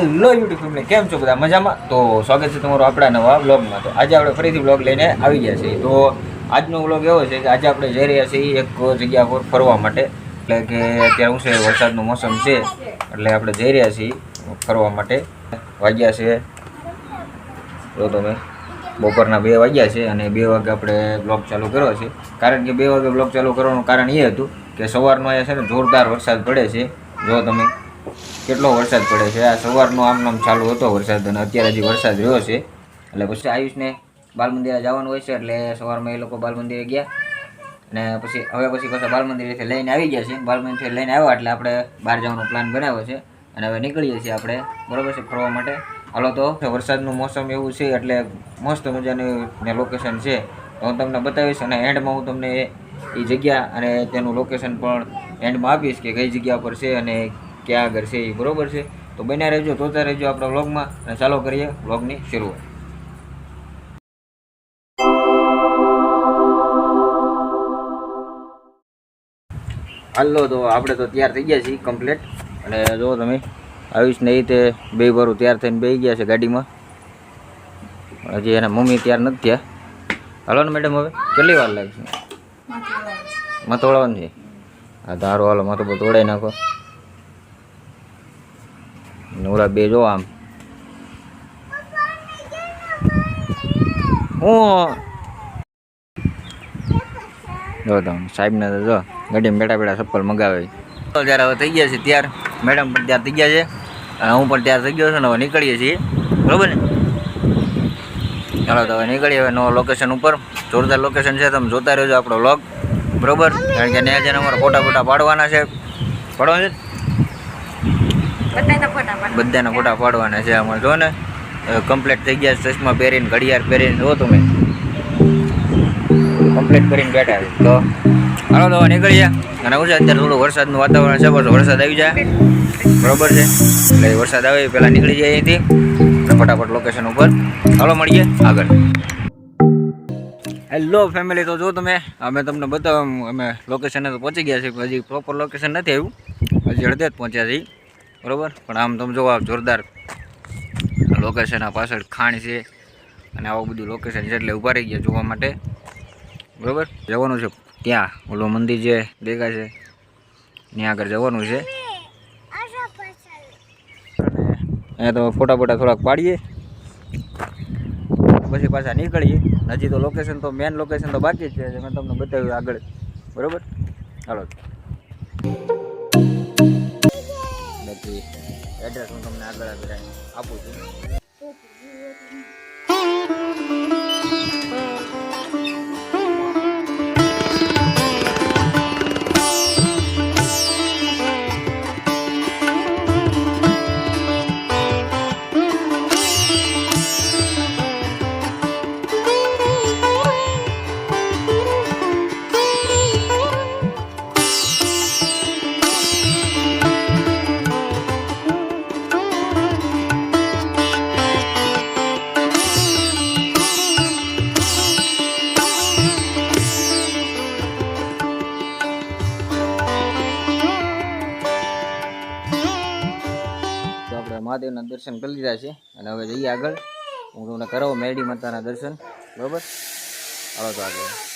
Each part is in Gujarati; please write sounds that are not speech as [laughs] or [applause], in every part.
હાલો યુટ્યુબ ફેમિલી કેમ છો બધા? મજામાં? તો સ્વાગત છે તમારું આપણા નવા બ્લોગમાં તો આજે આપણે ફરીથી બ્લોગ લઈને આવી ગયા છીએ. તો આજનો બ્લોગ એવો છે કે આજે આપણે જઈ રહ્યા છીએ એક જગ્યા પર ફરવા માટે. એટલે કે અત્યારે શું છે, વરસાદનું મોસમ છે. એટલે આપણે જઈ રહ્યા છીએ ફરવા માટે. વાગ્યા છે. જો તમે બપોરના બે વાગ્યા છે અને બે વાગે આપણે બ્લોગ ચાલુ કર્યો છે. કારણ કે બે વાગે બ્લોગ ચાલુ કરવાનું કારણ એ હતું કે સવારનો અહીંયા છે ને જોરદાર વરસાદ પડે છે. જો તમે કેટલો વરસાદ પડે છે? આ સવારનો આમ નામ ચાલુ હતો વરસાદ અને અત્યારે હજી વરસાદ રહ્યો છે. એટલે પછી આયુષને બાલ મંદિરે જવાનું હોય છે, એટલે સવારમાં એ લોકો બાલ મંદિરે ગયા. અને પછી, હવે પછી પાછા બાલ મંદિરેથી લઈને આવી ગયા છે બાલ મંદિરથી લઈને આવ્યા એટલે આપણે બહાર જવાનો પ્લાન બનાવ્યો છે. અને હવે નીકળીએ છીએ આપણે. બરોબર છે? ફરવા માટે. હાલો તો. વરસાદનું મોસમ એવું છે, એટલે મસ્ત મજાનું લોકેશન છે. તો હું તમને બતાવીશ અને એન્ડમાં હું તમને એ જગ્યા અને તેનું લોકેશન પણ એન્ડમાં આપીશ કે કઈ જગ્યા પર છે અને ક્યાં આગળ છે એ બરોબર છે. તો બન્યા રહેજો જોતા રહેજો આપણા વ્લોગમાં અને ચાલો કરીએ વ્લોગની શરૂઆત. હાલો તો આપણે તો તૈયાર થઈ ગયા છીએ કમ્પ્લીટ અને જો તમે આવીશ ને એ રીતે બે વારું તૈયાર થઈને બે ગયા છે ગાડીમાં. હજી એના મમ્મી તૈયાર નથી થયા. હાલો ને મેડમ હવે કેટલી વાર લાગશે? મતોળવાનું છે? હા ધારો હાલો મતો તોડાઈ નાખો. ને ઓલા બે જો આમ. હું જો તમે સાહેબને તો જો ગાડીમાં બેઠા બેઠા ચપ્પલ મગાવે. જ્યારે હવે થઈ ગયા છે ત્યાર, મેડમ પણ ત્યાર થઈ ગયા છે. અને હું પણ ત્યાર થઈ ગયો છું ને હવે નીકળીએ છીએ. બરોબર ને? ચાલો તો હવે નીકળીએ હવે નવા લોકેશન ઉપર. જોરદાર લોકેશન છે, તમે જોતા રહેજો આપણો વ્લોગ બરોબર? કારણ કે ત્યાં જઈને અમારે ફોટા ફોટા પાડવાના છે. પાડવાના છે? બધાના ફોટા પાડવાના. છે અમારે જો ને કમ્પ્લીટ થઈ ગયા ચશ્મા પહેરીને, ઘડિયાળ પહેરીને, જો તમે. કમ્પ્લીટ કરીને બેઠા તો, હાલો, તો નીકળી ગયા અને હું અત્યારે થોડું વરસાદનું વાતાવરણ છે, બસ વરસાદ આવી જાય. બરોબર છે? એટલે વરસાદ આવે પહેલાં નીકળી જાય અહીંથી. ફટાફટ લોકેશન ઉપર. હાલો, મળીએ આગળ. હેલો ફેમિલી તો જો તમે, અમે તમને બતાવ, અમે લોકેશને તો પહોંચી ગયા છીએ હજી પ્રોપર લોકેશન નથી આવ્યું. હજી અડધે જ પહોંચ્યા છીએ. બરોબર? પણ આમ તમે જોવો જોરદાર લોકેશન પાછળ ખાણ છે અને આવું બધું લોકેશન છે એટલે ઊભા રહી ગયા જોવા માટે. બરાબર? જવાનું છે ત્યાં ઓલો મંદિર જે દેખાય છે. ત્યાં આગળ જવાનું છે. અહીંયા તો ફોટા ફોટા થોડાક પાડીએ. પછી પાછા નીકળીએ. હજી તો લોકેશન તો મેન લોકેશન તો બાકી જ છે મેં તમને બતાવ્યું આગળ. બરાબર? ચાલો બાકી એડ્રેસ હું તમને આગળ આગળ આપું છું. મહાદેવના દર્શન કરી લીધા છે. અને હવે જઈએ આગળ. હું તમને કરાવું મેરડી માતાના દર્શન. બરોબર? ચાલો તો આગળ.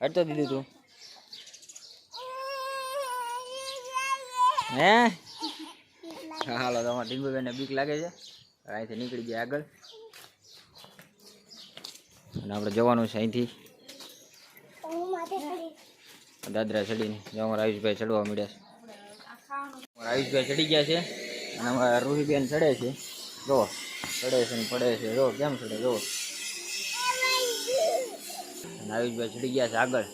અડતો દીધું તું. હે? હાલો તમારે ને બીક લાગે છે. અહીંથી નીકળી ગયા આગળ. અને આપણે જવાનું છે અહીંથી. દાદરા ચડીને. અમારા આયુષભાઈ ચડવા મળ્યા છે. આયુષભાઈ ચડી ગયા છે અને અમારા રૂહીબેન ચડે છે. જો ચડે છે ને પડે છે. જો કેમ ચડે? જો. અને આયુષભાઈ ચડી ગયા છે આગળ.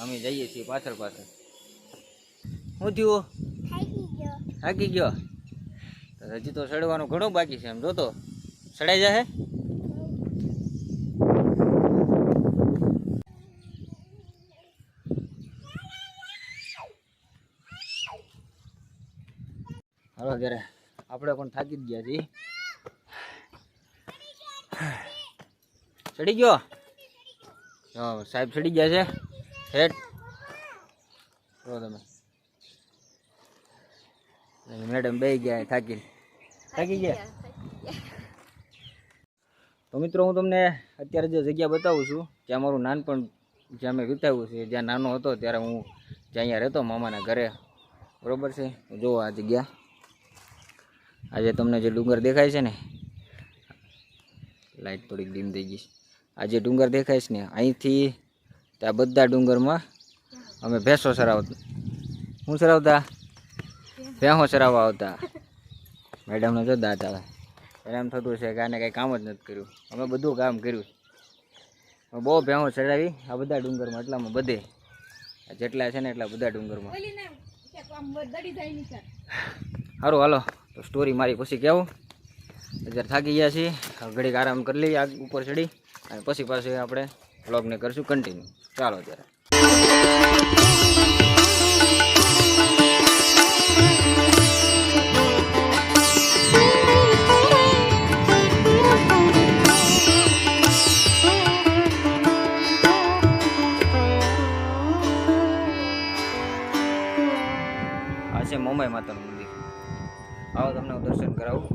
અમે જઈએ છીએ પાછળ પાછળ. શું થયું? થાકી ગયો. હજી તો ચડવાનું ઘણું બાકી છે એમ. જોતો ચડાઈ જાય હાલો ત્યારે આપણે પણ થાકી જ ગયા છીએ. ચડી ગયો? સાહેબ ચડી ગયા છે. હેઠ જો તમે. મેડમ બે ગયા થાકી. થાકી ગયા? તો મિત્રો, હું તમને અત્યારે જે જગ્યા બતાવું છું ત્યાં મારું નાનપણ જ્યાં મેં વિતાવ્યું છે, જ્યાં નાનો હતો, ત્યારે હું જ્યાં અહીંયા રહેતો મામાના ઘરે. બરોબર છે? જોવો આ જગ્યા. આજે તમને જે ડુંગર દેખાય છે ને લાઈટ થોડીક ડીમ થઈ ગઈ છે. આ જે ડુંગર દેખાય છે ને અહીંથી ત્યાં બધા ડુંગરમાં અમે ભેંસો ચરાવતા હું ચરાવતા? ભેંસો ચરાવવા આવતા. મેડમને જો દાંત આવે. એને એમ થતું છે કે આને કંઈ કામ જ નથી કર્યું. અમે બધું કામ કર્યું. બહુ ભેંસો ચડાવી આ બધા ડુંગરમાં એટલામાં બધે. જેટલા છે ને એટલા બધા ડુંગરમાં. સારું હાલો. તો સ્ટોરી મારી પછી કેવું? અત્યારે થાકી ગયા છીએ. ઘડીક આરામ કરી લઈએ, આગ ઉપર ચડી. અને પછી પાછી આપણે બ્લોગને કરીશું કન્ટિન્યુ ચાલો અત્યારે છે મોમાઈ માતાનું આવો તમને હું દર્શન કરાવું.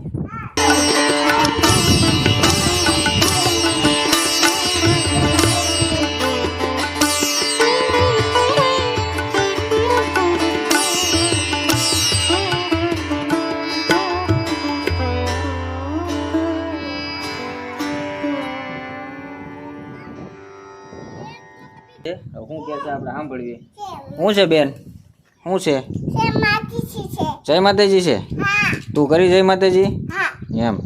શું કે છે આપણે સાંભળીએ? શું છે બેન? શું છે? જય માતાજી છે. તું કરી જઈ માતાજી? એમ.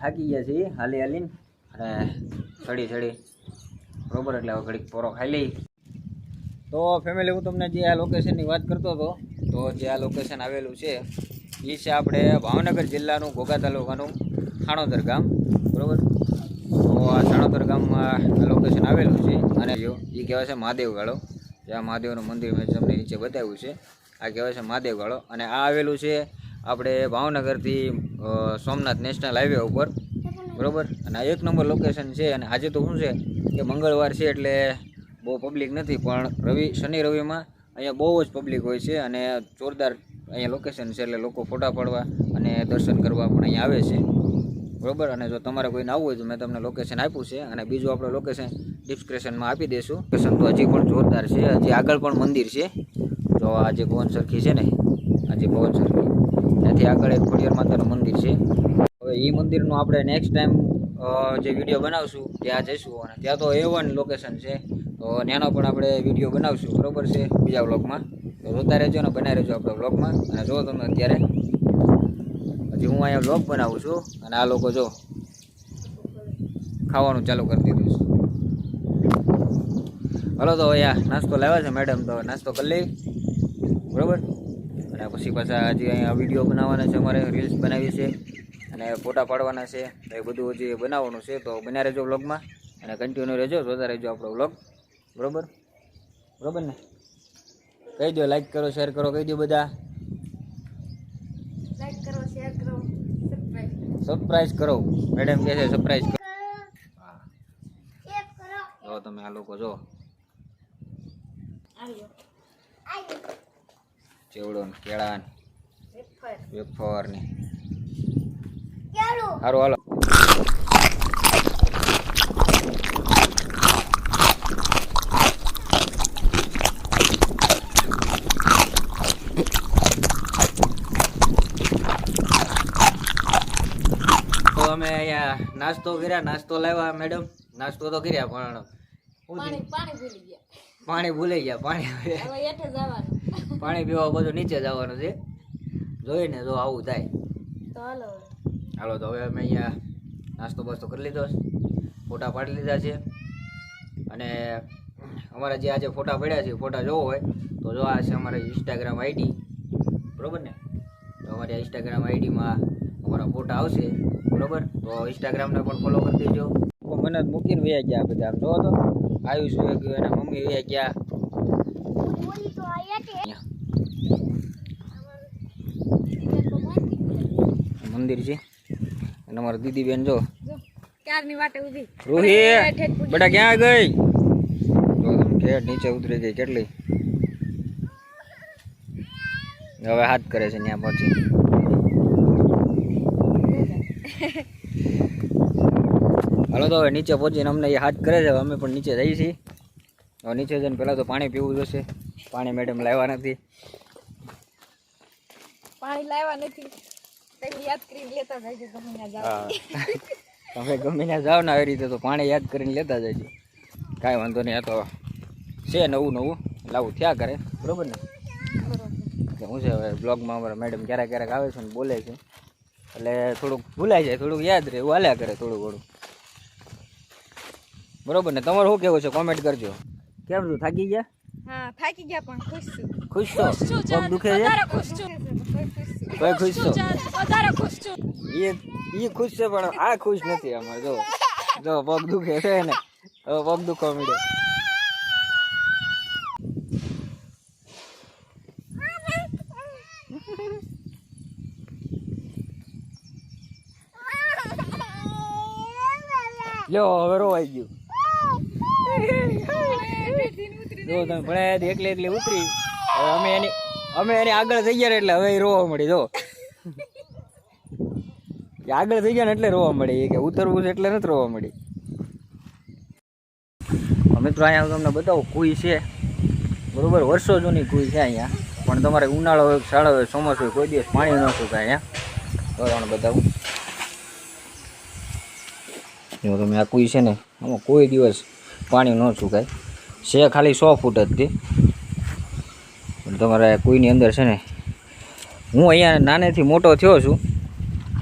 થાકી ગયા છીએ હાલી હાલીને. અને ચડી ચડી. બરોબર એટલે હવે ઘડીક પોરો ખાઈ લઈ. તો ફેમિલી હું તમને જે આ લોકેશનની વાત કરતો હતો તો જે આ લોકેશન આવેલું છે એ છે આપણે ભાવનગર જિલ્લાનું ઘોઘા તાલુકાનું ખાણોદર ગામ. બરોબર? તો આ સાણોદર ગામમાં આ લોકેશન આવેલું છે અને એ કહેવાય છે મહાદેવ ગાળો આ મહાદેવનું મંદિર મેં તમને નીચે બતાવ્યું છે. આ કહેવાય છે મહાદેવ ગાળો અને આ આવેલું છે આપણે ભાવનગરથી સોમનાથ નેશનલ હાઈવે ઉપર. બરાબર? અને આ એક નંબર લોકેશન છે અને આજે તો શું છે કે મંગળવાર છે એટલે બહુ પબ્લિક નથી, પણ રવિ, શનિ રવિમાં અહીંયા બહુ જ પબ્લિક હોય છે અને જોરદાર અહીંયા લોકેશન છે એટલે લોકો ફોટા પાડવા અને દર્શન કરવા પણ અહીંયા આવે છે. બરાબર? અને જો તમારે કોઈને આવવું હોય તો મેં તમને લોકેશન આપ્યું છે અને બીજું આપણે લોકેશન ડિસ્ક્રિપ્શનમાં આપી દઈશું. લોકેશન તો હજી પણ જોરદાર છે, હજી આગળ પણ મંદિર છે. તો આ જે પવન સરખી છે ને, આ જે પવન સરખી ત્યાંથી આગળ એક ખોડિયાર માતાનું મંદિર છે. હવે એ મંદિરનું આપણે નેક્સ્ટ ટાઈમ જે વીડિયો બનાવશું, ત્યાં જઈશું અને ત્યાં તો એ વન લોકેશન છે. તો ત્યાંનો પણ આપણે વીડિયો બનાવશું, બરોબર છે, બીજા વ્લોગમાં તો જોતા રહેજો અને બનાવી રહેજો આપણા વ્લોગમાં અને જો તમે અત્યારે, હજી હું અહીંયા વ્લોગ બનાવું છું અને આ લોકો જો ખાવાનું ચાલુ કરી દીધું છે. હલો તો અહીંયા નાસ્તો લાવ્યા છે મેડમ તો નાસ્તો કરી લઈ બરોબર? અને પછી પાછા હજી અહીંયા વીડિયો બનાવવાના છે અમારે રીલ્સ બનાવી છે અને ફોટા પાડવાના છે. તો એ બધું હજી બનાવવાનું છે તો બન્યા રહેજો વ્લોગમાં અને કન્ટિન્યુ રહેજો જોતા રહેજો આપણો વ્લોગ બરાબર? બરાબર ને? કહી દો લાઈક કરો શેર કરો કહી દો બધા. લાઈક કરો શેર કરો સરપ્રાઈઝ કરો. મેડમ કહે છે સરપ્રાઈઝ કરો. આ લોકો જો. આવ્યો ચેવડો ને કેળા ને વેફર ને સારું હાલો. તો અમે અહીંયા નાસ્તો કર્યા. નાસ્તો લાવ્યા મેડમ. નાસ્તો તો કર્યા પણ પાણી પાણી ભૂલી ગયા. પાણી ભૂલાઈ ગયા પાણી હવે હેઠે જવાનું. પાણી પીવા બધું નીચે જવાનું છે. જોઈને જો આવું થાય. હાલો તો હવે અમે અહીંયા નાસ્તો બાસ્તો કરી લીધો ફોટા પાડી લીધા છે. અને અમારા જે આજે ફોટા પડ્યા છે ફોટા જોવો હોય તો જો આ છે અમારી ઇન્સ્ટાગ્રામ આઈડી બરોબર ને? તો અમારી ઇન્સ્ટાગ્રામ આઈડીમાં અમારા ફોટા આવશે. બરોબર? તો ઇન્સ્ટાગ્રામને પણ ફોલો કરી દેજો. મને મૂકીને વયા ગયા બધા આમ જોવો તો. આયુષ વયા ગયો એના મમ્મી વયા ગયા. મંદિર છે. અને અમારા દીદી બેન જો. ક્યારની વાટે ઊભી રૂહી. બેટા ક્યાં ગઈ? તમે ઠેઠ નીચે ઉતરી ગઈ કેટલી? હવે હાથ કરે છે ત્યાં પછી. હાલો તો હવે નીચે પહોંચીને અમને એ હાથ કરે છે. અમે પણ નીચે જઈએ છીએ. હવે નીચે જઈને પહેલાં તો પાણી પીવું જોશે. પાણી મેડમ લાવ્યા નથી. પાણી લાવ્યા નથી. તમે ગમે ત્યાં જાઓ. ને આવી રીતે તો પાણી યાદ કરીને લેતા જાય કાંઈ વાંધો નહીં આ તો છે નવું નવું. લાવું થયા કરે. બરોબર ને? હું છે હવે બ્લોગમાં અમારા મેડમ ક્યારેક ક્યારેક આવે છે ને બોલે છે. એટલે થોડુંક ભૂલાઈ જાય થોડુંક યાદ રહે એવું હાલ્યા કરે થોડું ઘણું. બરોબર ને તમારું શું કેવું છે? કોમેન્ટ કરજો. કેમ છું થાકી ગયા? હા થાકી ગયા પણ ખુશ છું. ખુશ છો? પગ દુખે છે? ખુશ છું. ખુશ ખુશ છો? વધારે ખુશ છું. એ એ ખુશ છે પણ આ ખુશ નથી અમારે જો જો પગ દુખે છે ને. હવે પગ દુખવા મળે લ્યો હવે રોવાઈ ગયું. જો તમે ભણાયા એકલી એકલી ઉતરી. હવે અમે એની અમે એની આગળ થઈ ગયા એટલે હવે રોવા મળી, જો. આગળ થઈ ગયા ને એટલે રોવા મળી. કે ઉતરવું છે એટલે નથી રોવા મળી. મિત્રો, અહીંયા તમને બતાવું, કુઈ છે. બરોબર, વર્ષો જૂની કુઈ છે અહીંયા. પણ તમારે ઉનાળો હોય શાળો હોય, ચોમાસું હોય, કોઈ દિવસ પાણી ન સુકાય અહીંયા. તો બતાવું. જો તમે આ કુઈ છે ને, આમાં કોઈ દિવસ પાણી ન સુકાય. છે ખાલી સો ફૂટ જ તે. તમારે કોઈની અંદર છે ને, હું અહીંયા નાનેથી મોટો થયો છું.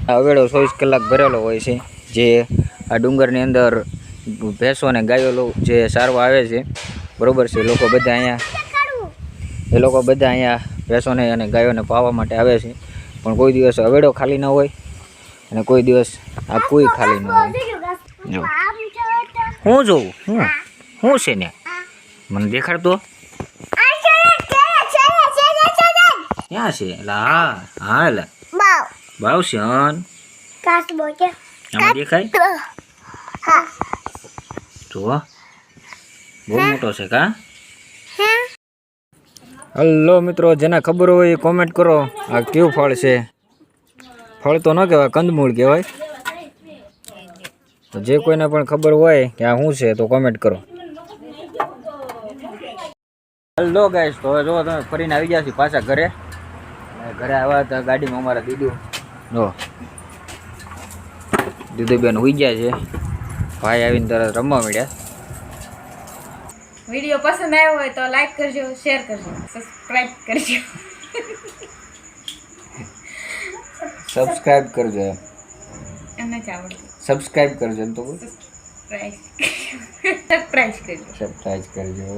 આ અવેડો ચોવીસ કલાક ભરેલો હોય છે. જે આ ડુંગરની અંદર ભેંસો અને ગાયો જે સારવા આવે છે, બરાબર છે લોકો બધા અહીંયા એ લોકો બધા અહીંયા ભેંસોને અને ગાયોને પાવા માટે આવે છે. પણ કોઈ દિવસ અવેડો ખાલી ન હોય અને કોઈ દિવસ આ કોઈ ખાલી ન હોય. જો. હું જોઉં? હું? શું છે ને? મને દેખાડતો? ક્યાં છે? લા હા ભાવ છે બાવશન આમાં દેખાય? જો બહુ મોટો છે કા? હલો મિત્રો જેને ખબર હોય એ કોમેન્ટ કરો. આ કેવું ફળ છે? ફળ તો ન કહેવાય કંદમૂળ કહેવાય. તો જે કોઈને પણ ખબર હોય કે આ શું છે તો કોમેન્ટ કરો. હલો ગાઈસ તો હવે જો તમે ફરીને આવી ગયા છો પાછા ઘરે. ઘરે આવ્યા હતા ગાડીમાં અમારા દીદુ. જો દીદુબેન હોઈ ગયા છે. ભાઈ આવીને તરત રમવા મળ્યા વીડિયો પસંદ આવ્યો હોય તો લાઈક કરજો શેર કરજો સબસ્ક્રાઇબ કરજો. સબસ્ક્રાઇબ કરજો એમ જ આવડતું. સબસ્ક્રાઇબ કરજો તો. સબસ્ક્રાઇબ [laughs] કરજો સબસ્ક્રાઇબ કરજો.